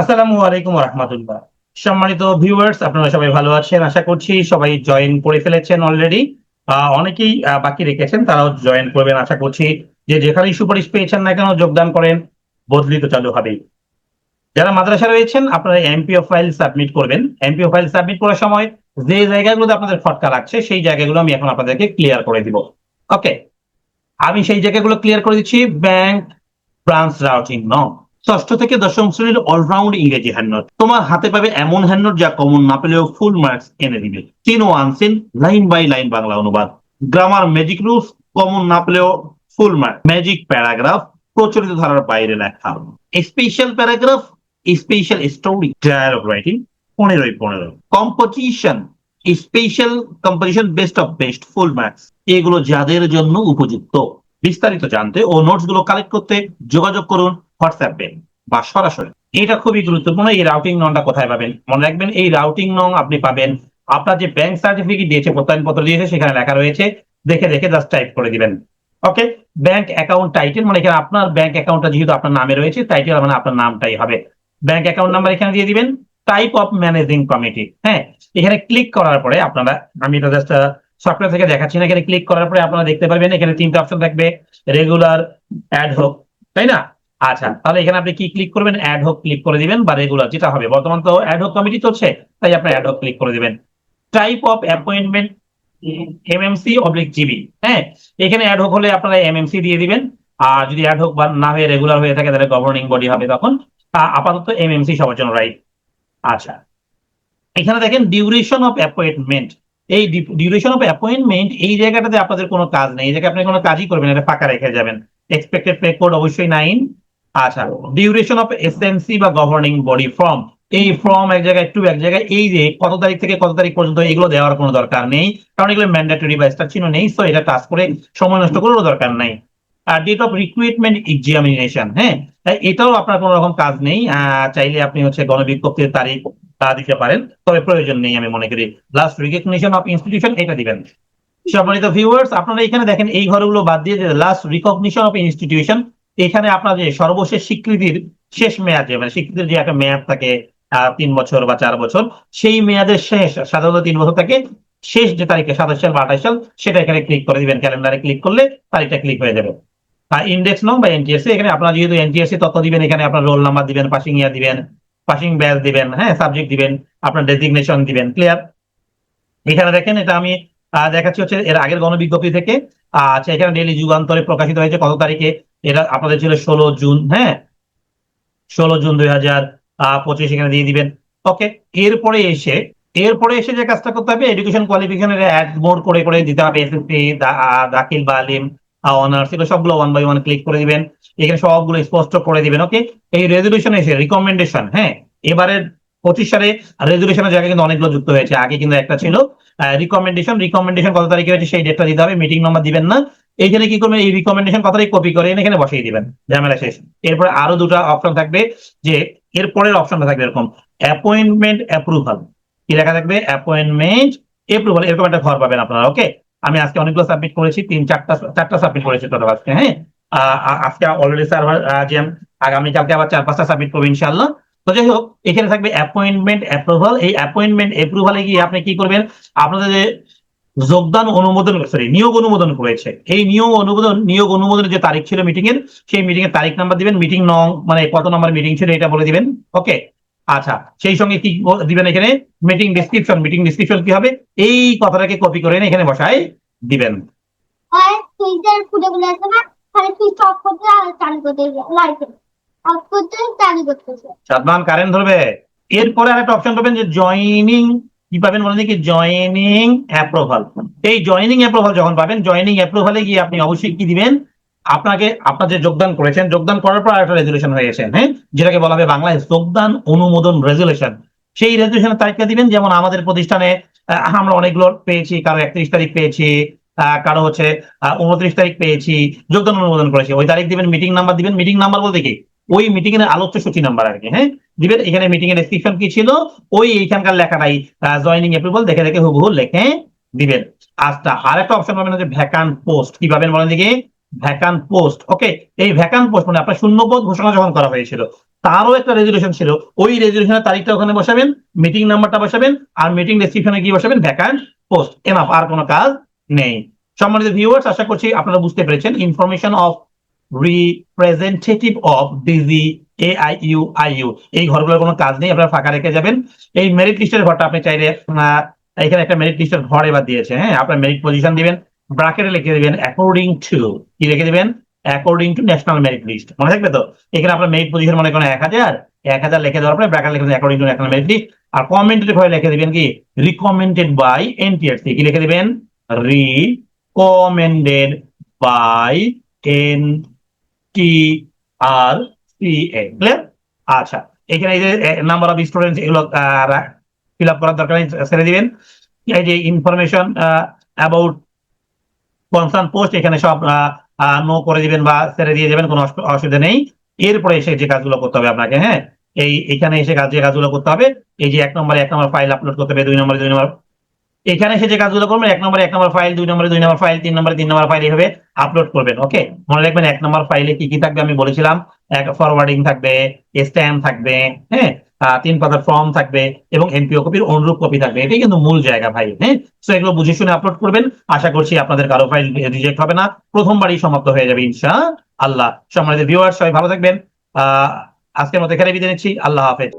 আসসালামু আলাইকুম রহমতুল্লাহ সম্মানিত ভিউয়ার্স আপনারা সবাই ভালো আছেন? আশা করছি সবাই জয়েন করে ফেলেছেন অলরেডি অনেকেই বাকি রেখেছেন, তারাও জয়েন করবেন। আশা করছি যে যেখানেই সুপারিশ পেয়েছেন না কেন যোগদান করেন, বদলি তো চালু হবেই। যারা মাদ্রাসা রয়েছেন, আপনারা এমপিও ফাইল সাবমিট করবেন। এমপিও ফাইল সাবমিট করার সময় যে জায়গাগুলোতে আপনাদের ফটকা লাগছে, সেই জায়গাগুলো আমি এখন আপনাদেরকে ক্লিয়ার করে দিব। ওকে আমি সেই জায়গাগুলো ক্লিয়ার করে দিচ্ছি ব্যাংক ব্রাঞ্চ রাউটিং নং ষষ্ঠ থেকে দশম শ্রেণির অলরাউন্ড ইংরেজি হ্যান্ডনোট তোমার হাতে পাবে এমন হ্যান্ডনোট যা কমন না পেলেও ফুল মার্কস এনে দিবে। Seen O unseen line by line Bangla অনুবাদ। গ্রামার ম্যাজিক রুলস কমন না পেলেও ফুল মার্ক ম্যাজিক প্যারাগ্রাফ প্রচলিত ধারার বাইরে লেখা। Special paragraph special story dialogue writing পনেরোই পনেরো। Composition special composition best of best full marks এগুলো যাদের জন্য উপযুক্ত। বিস্তারিত জানতে ও নোটসগুলো কালেক্ট করতে যোগাযোগ করুন। হোয়াটসঅ্যাপে বা সরাসরি। এটা খুবই গুরুত্বপূর্ণ, এই রাউটিং নংটা কোথায় পাবেন? মনে রাখবেন, এই রাউটিং নং আপনি পাবেন, আপনার যে ব্যাংক সার্টিফিকেট দিয়েছে, প্রত্যয়নপত্র দিয়েছে, সেখানে লেখা রয়েছে, দেখে দেখে জাস্ট টাইপ করে দিবেন। ওকে ব্যাংক অ্যাকাউন্ট টাইটেল মানে এখানে আপনার ব্যাংক অ্যাকাউন্টটা যেহেতু আপনার নামে রয়েছে টাইটেল মানে আপনার নামটাই হবে। ব্যাংক অ্যাকাউন্ট নাম্বার এখানে দিয়ে দিবেন টাইপ অফ ম্যানেজিং কমিটি হ্যাঁ? এখানে ক্লিক করার পরে আপনারা, আমি এটা জাস্ট সফটওয়্যার থেকে দেখাচ্ছি না, এখানে ক্লিক করার পরে আপনারা দেখতে পারবেন, এখানে তিনটা অপশন থাকবে রেগুলার অ্যাড হোক তাই না? আচ্ছা তাহলে এখানে আপনি কি ক্লিক করবেন? অ্যাড হোক ক্লিক করে দিবেন বা রেগুলার যেটা হবে। বর্তমান তো অ্যাড হোক কমিটি চলছে, তাই আপনি অ্যাড হোক ক্লিক করে দিবেন। Type of appointment MMC oblique GB হ্যাঁ? এখানে অ্যাড হোক হলে আপনারা এমএমসি দিয়ে দিবেন। আর যদি অ্যাড হোক বা না হয়ে রেগুলার হয়ে থাকে, তাহলে গভর্নিং বডি হবে তখন। আপাতত এমএমসি সবার জন্য রাইট আচ্ছা এখানে দেখেন ডিউরেশন অফ অ্যাপয়েন্টমেন্ট এই ডিউরেশন অফ অ্যাপয়েন্টমেন্ট এই জায়গাটাতে আপনাদের কোনো কাজ নেই। এই জায়গায় আপনি কোনো কাজই করবেন এটা ফাঁকা রেখে যাবেন। এক্সপেক্টেড পে কোড অবশ্যই নাইন আচ্ছা ডিউরেশন অফ এসএমসি বা গভর্নিং বডি ফর্ম এই ফর্ম এক জায়গায় টু এক জায়গায়, এই যে কত তারিখ থেকে কত তারিখ পর্যন্ত এগুলো দেওয়ার কোনো দরকার নেই, কারণ এগুলো ম্যান্ডেটরি বা চিহ্ন নেই তো এটা টাচ করে সময় নষ্ট করারও দরকার নাই। আর ডেট অফ রিক্রুটমেন্ট এক্সামিনেশন হ্যাঁ? এটাও আপনার কোনো রকম কাজ নেই চাইলে আপনি হচ্ছে গণবিজ্ঞপ্তির তারিখ তা দিতে পারেন, তবে প্রয়োজন নেই আমি মনে করি। লাস্ট রিকগনিশন অফ ইনস্টিটিউশন এটা দিবেন। সম্মানিত ভিউয়ার্স আপনারা এখানে দেখেন এই ঘরগুলো বাদ দিয়ে লাস্ট রিকগনিশন অফ ইনস্টিটিউশন এখানে আপনার যে সর্বশেষ স্বীকৃতির শেষ মেয়াদ যে মানে স্বীকৃতির যে একটা মেয়াদ থাকে তিন বছর বা চার বছর, সেই মেয়াদের শেষ, সাধারণত তিন বছর থাকে, শেষ যে তারিখে, সাতাশ সাল বা আঠাশ সাল, সেটা এখানে ক্লিক করে দিবেন, ক্যালেন্ডারে ক্লিক করলে তারিখটা ক্লিক হয়ে যাবে। আর ইন্ডেক্স নং বা এনটিএসসি এখানে আপনারা যেহেতু এনটিএসসি তথ্য দিবেন, এখানে আপনার রোল নাম্বার দিবেন পাসিং ইয়ার দিবেন পাসিং ব্যাচ দিবেন হ্যাঁ সাবজেক্ট দিবেন, আপনার ডেজিগনেশন দিবেন ক্লিয়ার এখানে দেখেন, এটা আমি দেখাচ্ছি হচ্ছে এর আগের গণবিজ্ঞপ্তি থেকে আচ্ছা এখানে ডেলি যুগান্তরে প্রকাশিত হয়েছে কত তারিখে? এটা আপনাদের ছিল ষোলো জুন হ্যাঁ? ষোলো জুন দুই হাজার পঁচিশ, এখানে দিয়ে দিবেন। ওকে এরপরে এসে এরপরে এসে যে কাজটা করতে হবে এডুকেশন কোয়ালিফিকেশনের অ্যাড মোড করে করে দিতে হবে এসএসসি দাখিল বা আলিম অনার্স এগুলো সবগুলো ওয়ান বাই ওয়ান ক্লিক করে দিবেন। এখানে সবগুলো স্পষ্ট করে দিবেন ওকে এই রেজলিউশন এসে রিকমেন্ডেশন হ্যাঁ? এবারের পঁচিশ সালে রেজলিউশনের জায়গায় কিন্তু অনেকগুলো যুক্ত হয়েছে। আগে কিন্তু একটা ছিল রিকমেন্ডেশন রিকমেন্ডেশন কত তারিখে হয়েছে সেই ডেটটা দিতে হবে মিটিং নাম্বার দিবেন না। এইখানে কি করবেন? এই রিকমেন্ডেশন কথাটাই কপি করে এখানে বসিয়ে দিবেন। ঝামেলা শেষ। এরপরে আরও দুটো অপশন থাকবে যে এরপরের অপশনটা থাকবে এরকম অ্যাপয়েন্টমেন্ট অ্যাপ্রুভাল কি লেখা থাকবে? অ্যাপয়েন্টমেন্ট অ্যাপ্রুভাল এরকম একটা ঘর পাবেন আপনারা ওকে আমি আজকে অনেকগুলো সাবমিট করেছি, তিন, চারটা চারটা সাবমিট করেছি টোটাল আজকে হ্যাঁ? আজকে অলরেডি সার্ভার যে আগামীকালকে আবার চার, পাঁচটা সাবমিট করব ইনশাল্লাহ তো যাই হোক, এখানে থাকবে অ্যাপয়েন্টমেন্ট অ্যাপ্রুভাল এই অ্যাপয়েন্টমেন্ট অ্যাপ্রুভালে গিয়ে আপনি কি করবেন? আপনাদের যোগদান অনুমোদন সরি নিয়োগ অনুমোদন করেছে এই নিয়োগ অনুমোদন নিয়োগ অনুমোদনের যে তারিখ ছিল মিটিং এর সেই মিটিং এর তারিখ নাম্বার দিবেন মিটিং নং মানে কত নম্বর মিটিং ছিল এটা বলে দিবেন ওকে আচ্ছা সেই সঙ্গে কি দিবেন এখানে? মিটিং ডিসক্রিপশন মিটিং ডিসক্রিপশন কি হবে? এই কথাটাকে কপি করে এনে এখানে বসায় দিবেন। সাদমান কারেন্ট ধরবে। এরপরে আরেকটা অপশন পাবেন যে জয়নিং কি পাবেন বলেন দেখি? জয়নিং অ্যাপ্রুভাল এই জয়নিং অ্যাপ্রুভাল যখন পাবেন জয়নিং অ্যাপ্রুভালে গিয়ে আপনি অবশ্যই কি দিবেন? আপনাকে, আপনার যে যোগদান করেছেন, যোগদান করার পর একটা রেজলিউশন হয়ে গেছেন হ্যাঁ? যেটাকে বলা হবে বাংলায় যোগদান অনুমোদন রেজলিউশন সেই রেজলিউশনের তারিখটা দিবেন, যেমন আমাদের প্রতিষ্ঠানে আমরা অনেকগুলো পেয়েছি, কারও একত্রিশ তারিখ পেয়েছি কারও হচ্ছে উনত্রিশ তারিখ পেয়েছি, যোগদান অনুমোদন করেছি। ওই তারিখ দিবেন মিটিং নাম্বার দিবেন। মিটিং নাম্বার বলতে কি? ওই মিটিং এর আলোচ্য সূচি নাম্বার আর কি হ্যাঁ? দিবেন এখানে মিটিং এর ডেসক্রিপশন কি ছিল? ওই এইখানকার লেখাটাই জয়নিং অ্যাপ্রুভাল দেখে দেখে হুবহু লেখে দিবেন। আচ্ছা আর একটা অপশন পাবেন হচ্ছে ভ্যাকান্ট পোস্ট কি পাবেন বলেন দেখি? ভ্যাকান্ট পোস্ট ওকে এই ভ্যাকান্ট পোস্ট মানে আপনার শূন্যপদ ঘোষণা যখন করা হয়েছিল, তারও একটা রেজুলেশন ছিল। ওই রেজুলেশনের তারিখটা ওখানে বসাবেন মিটিং নাম্বারটা বসাবেন, আর মিটিং ডেসক্রিপশনে কি বসাবেন ভ্যাকান্ট পোস্ট এনাফ আর কোনো কাজ নেই। সম্মানিত ভিউয়ার্স আশা করছি আপনারা বুঝতে পেরেছেন। Information of representative of DG A I U I U এই ঘরগুলোর কোনো কাজ নেই, আপনারা ফাঁকা রেখে যাবেন। এই মেরিট লিস্টের ঘরটা আপনি চাইলে এখানে একটা মেরিট লিস্টের ঘর এবার দিয়েছে হ্যাঁ? আপনার মেরিট পজিশন দিবেন ব্রাকেটে লিখে দিবেন অ্যাকর্ডিং টু কি লিখে দিবেন? According to national merit list মনে থাকবে তো? এখানে আপনার মেরিট পজিশন মনে করেন এক হাজার এক হাজার লিখে দেওয়ার পরে ব্রাকেট লিখে দেবেন according to national merit list R commented ঘরে লিখে দিবেন কি? রিকমেন্ডেড বাই এনটিআরসি কি লিখে দিবেন? Recommended by N R C A clear আচ্ছা এখানে এই যে নাম্বার অফ স্টুডেন্টস এগুলো ফিল আপ করার দরকার ছেড়ে দিবেন। এই যে ইনফরমেশন অ্যাবাউট কনসার্ন পোস্ট এখানে সব নো করে দিবেন বা ছেড়ে দিয়ে যাবেন, কোনো অসুবিধা নেই। এরপরে এসে যে কাজগুলো করতে হবে আপনাকে হ্যাঁ? এই, এখানে এসে কাজ, যে কাজগুলো করতে হবে, এই যে এক নম্বরে এক নম্বর ফাইল আপলোড করতে হবে, দুই নম্বরে দুই নম্বর এখানে এসে যে কাজগুলো করবেন, এক নম্বরে এক নম্বর ফাইল দুই নম্বরে দুই নম্বর ফাইল তিন নম্বরে তিন নম্বর ফাইল এইভাবে আপলোড করবেন ওকে মনে রাখবেন এক নম্বর ফাইলে কি কি থাকবে আমি বলেছিলাম, এক ফরওয়ার্ডিং থাকবে স্ট্যাম্প থাকবে হ্যাঁ? তিন পাতার ফর্ম থাকবে এবং এনপিও কপির অনুরূপ কপি থাকবে, এটাই কিন্তু মূল জায়গা ভাই হ্যাঁ? তো এগুলো বুঝে শুনে আপলোড করবেন, আশা করছি আপনাদের কারও ফাইল রিজেক্ট হবে না, প্রথমবারই সমাপ্ত হয়ে যাবে ইনশা আল্লাহ সম্মানিত ভিউয়ার সবাই ভালো থাকবেন আজকের মতো এখানে বিদায় নিচ্ছি, আল্লাহ হাফেজ।